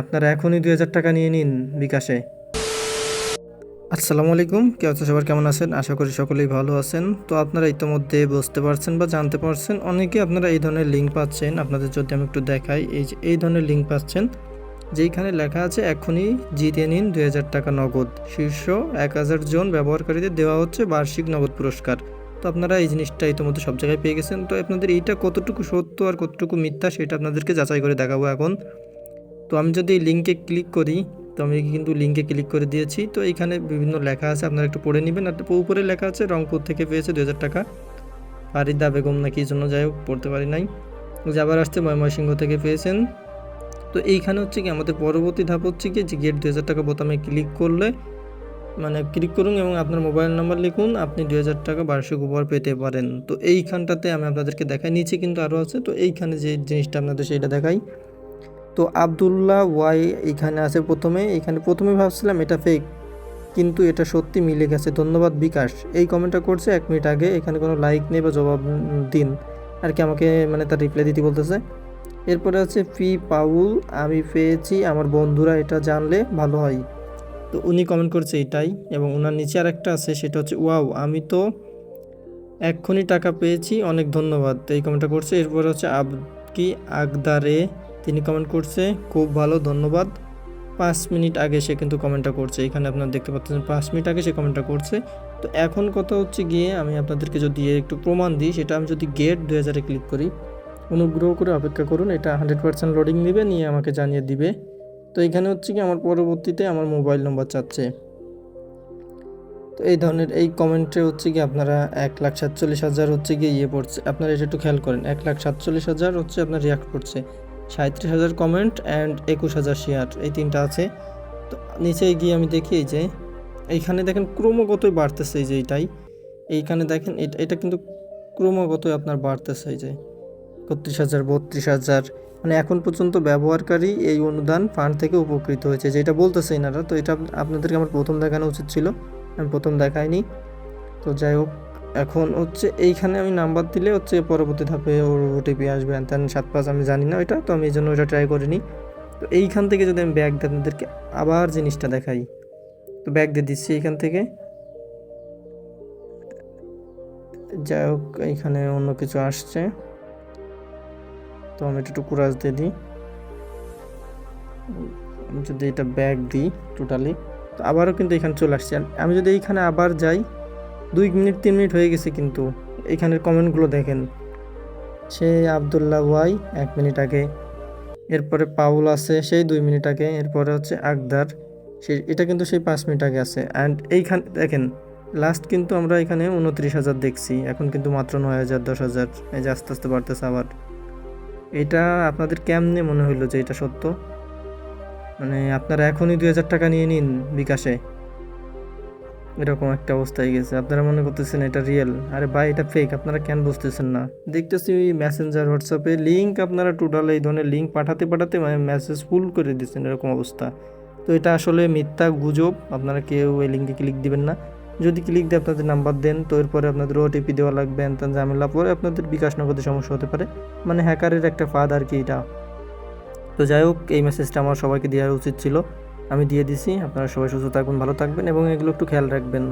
আপনারা এখনই দুই হাজার টাকা নিয়ে নিন বিকাশে। আসসালামু আলাইকুম, কে আছে সবার, কেমন আছেন? আশা করি সকলেই ভালো আছেন। তো আপনারা ইতিমধ্যে বুঝতে পারছেন বা জানতে পারছেন, অনেকে আপনারা এই ধরনের লিঙ্ক পাচ্ছেন। আপনাদের যদি আমি একটু দেখাই, এই যে, এই ধরনের লিঙ্ক পাচ্ছেন, যেইখানে লেখা আছে, এখনই জিতে নিন দুই হাজার টাকা নগদ। শীর্ষ এক হাজার জন ব্যবহারকারীদের দেওয়া হচ্ছে বার্ষিক নগদ পুরস্কার। তো আপনারা এই জিনিসটা ইতিমধ্যে সব জায়গায় পেয়ে গেছেন। তো আপনাদের এইটা কতটুকু সত্য আর কতটুকু মিথ্যা, সেটা আপনাদেরকে যাচাই করে দেখাবো এখন। তো আমি যদি লিঙ্কে ক্লিক করি, তো আমি কিন্তু লিঙ্কে ক্লিক করে দিয়েছি। তো এইখানে বিভিন্ন লেখা আছে, আপনারা একটু পড়ে নেবেন। আর উপরে লেখা আছে, রংপুর থেকে পেয়েছে দু হাজার টাকা। ফারিদা বেগম না কি জন্য যাই হোক, পড়তে পারি নাই। যে আবার আসছে, ময়মনসিংহ থেকে পেয়েছেন। তো এইখানে হচ্ছে কি, আমাদের পরবর্তী ধাপ হচ্ছে কি, যে গেট দু হাজার টাকা বোতামে ক্লিক করলে মানে ক্লিক করুন এবং আপনার মোবাইল নাম্বার লিখুন, আপনি দু হাজার টাকা বার্ষিক উপহার পেতে পারেন। তো এইখানটাতে আমি আপনাদেরকে দেখাই, নিচে কিন্তু আরও আছে। তো এইখানে যে জিনিসটা আপনাদের সেইটা দেখাই। তো আবদুল্লাহ ওয়াই এখানে আছে প্রথমে। এখানে প্রথমে ভাবছিলাম এটা ফেক কিন্তু এটা সত্যি মিলে গেছে। ধন্যবাদ বিকাশ। এই কমেন্টটা করছে এক মিনিট আগে। এখানে কোনো লাইক নেই বা জবাব দিন। আর কি আমাকে মানে তার রিপ্লাই দিতে বলতেছে। এরপরে আছে, ফি পাউল, আমি পেয়েছি, আমার বন্ধুরা এটা জানলে ভালো হয়। তো উনি কমেন্ট করছে এটাই এবং ওনার নিচে আর একটা আছে, সেটা হচ্ছে, ওয়াও, আমি তো এক্ষুনি টাকা পেয়েছি, অনেক ধন্যবাদ। এই কমেন্টটা করছে। এরপরে হচ্ছে, আব কি আগদারে তিনি কমেন্ট করছে, খুব ভালো, ধন্যবাদ। পাঁচ মিনিট আগে সে কিন্তু কমেন্টটা করছে। এখানে আপনারা দেখতে পাচ্ছেন, পাঁচ মিনিট আগে সে কমেন্টটা করছে। তো এখন কথা হচ্ছে গিয়ে আমি আপনাদেরকে যদি একটু প্রমাণ দিই, সেটা আমি যদি গেট দু হাজারে ক্লিক করি, অনুগ্রহ করে অপেক্ষা করুন, এটা হান্ড্রেড পার্সেন্ট লোডিং নেবে, নিয়ে আমাকে জানিয়ে দিবে। তো এখানে হচ্ছে কি, আমার পরবর্তীতে আমার মোবাইল নম্বর চাচ্ছে। তো এই ধরনের এই কমেন্টে হচ্ছে কি, আপনারা এক লাখ সাতচল্লিশ হাজার হচ্ছে গিয়ে ইয়ে পড়ছে। আপনারা এটা একটু খেয়াল করেন, এক লাখ সাতচল্লিশ হাজার হচ্ছে আপনার রিয়াক্ট করছে। সাঁত্রিশ হাজার কমেন্ট অ্যান্ড একুশ হাজার শেয়ার এই তিনটা আছে। তো নিচে গিয়ে আমি দেখি এই যে, এইখানে দেখেন ক্রমাগতই বাড়তেছে এই যে এইটাই। এইখানে দেখেন এটা এটা কিন্তু ক্রমাগতই আপনার বাড়তেছে এই যে, একত্রিশ হাজার, বত্রিশ হাজার। মানে এখন পর্যন্ত ব্যবহারকারী এই অনুদান ফান্ড থেকে উপকৃত হয়েছে। যেটা বলতেছে এনারা, তো এটা আপনাদেরকে আমার প্রথম দেখানো উচিত ছিল। আমি প্রথম দেখাইনি। তো যাই হোক এখন হচ্ছে এইখানে আমি নাম্বার দিলে হচ্ছে পরবর্তী ধাপে ওর ওটিপি আসবে। তেন সাত পাঁচ আমি জানি না ওইটা, তো আমি এই জন্য ওইটা ট্রাই করিনি। তো এইখান থেকে যদি আমি ব্যাগ দিই আপনাদেরকে আবার জিনিসটা দেখাই। তো ব্যাগ দিয়ে দিচ্ছি এইখান থেকে। যাই হোক, এইখানে অন্য কিছু আসছে। তো আমি একটু কুরাজ দিয়ে দিই। যদি এটা ব্যাগ দিই টোটালি তো আবারও কিন্তু এখানে চলে আসছে। আমি যদি এইখানে আবার যাই দুই মিনিট, তিন মিনিট হয়ে গেছে কিন্তু। এইখানের কমেন্টগুলো দেখেন। সে আবদুল্লাহ ওয়াই, এক মিনিট আগে। এরপরে পাউল আছে, সেই দুই মিনিট আগে। এরপরে হচ্ছে আকদার। সে, এটা কিন্তু সেই পাঁচ মিনিট আগে আছে। অ্যান্ড এইখানে, দেখেন লাস্ট কিন্তু আমরা এখানে উনত্রিশ হাজার দেখছি। এখন কিন্তু মাত্র নয় হাজার, দশ হাজার। এই যে আস্তে আস্তে বাড়তেছে আবার। এটা আপনাদের কেমনে মনে হইল যে এটা সত্য? মানে আপনারা এখনই দুই হাজার টাকা নিয়ে নিন বিকাশে। এরকম একটা অবস্থায় গেছে। আপনারা মনে করতেছেন এটা রিয়েল আরে ভাই, এটা ফেক আপনারা কেন বুঝতেছেন না? দেখতেছি ওই মেসেঞ্জার হোয়াটসঅ্যাপে লিঙ্ক আপনারা টোটাল এই ধরনের লিঙ্ক পাঠাতে পাঠাতে মানে মেসেজ ফুল করে দিচ্ছেন এরকম অবস্থা। তো এটা আসলে মিথ্যা গুজব, আপনারা কেউ এই লিঙ্কে ক্লিক দিবেন না। যদি ক্লিক দিয়ে আপনাদের নাম্বার দেন, তো এরপরে আপনাদের ওটিপি দেওয়া লাগবে এনতেন ঝামেলা, পরে আপনাদের বিকাশ নগদে সমস্যা হতে পারে। মানে হ্যাকারের একটা ফাদ আর কি এটা। তো যাই হোক, এই মেসেজটা আমার সবাইকে দেওয়া উচিত ছিল। আমি দিয়ে দিছি। আপনারা সবাই সুস্থ থাকবেন ভালো থাকবেন এবং এগুলো একটু খেয়াল রাখবেন।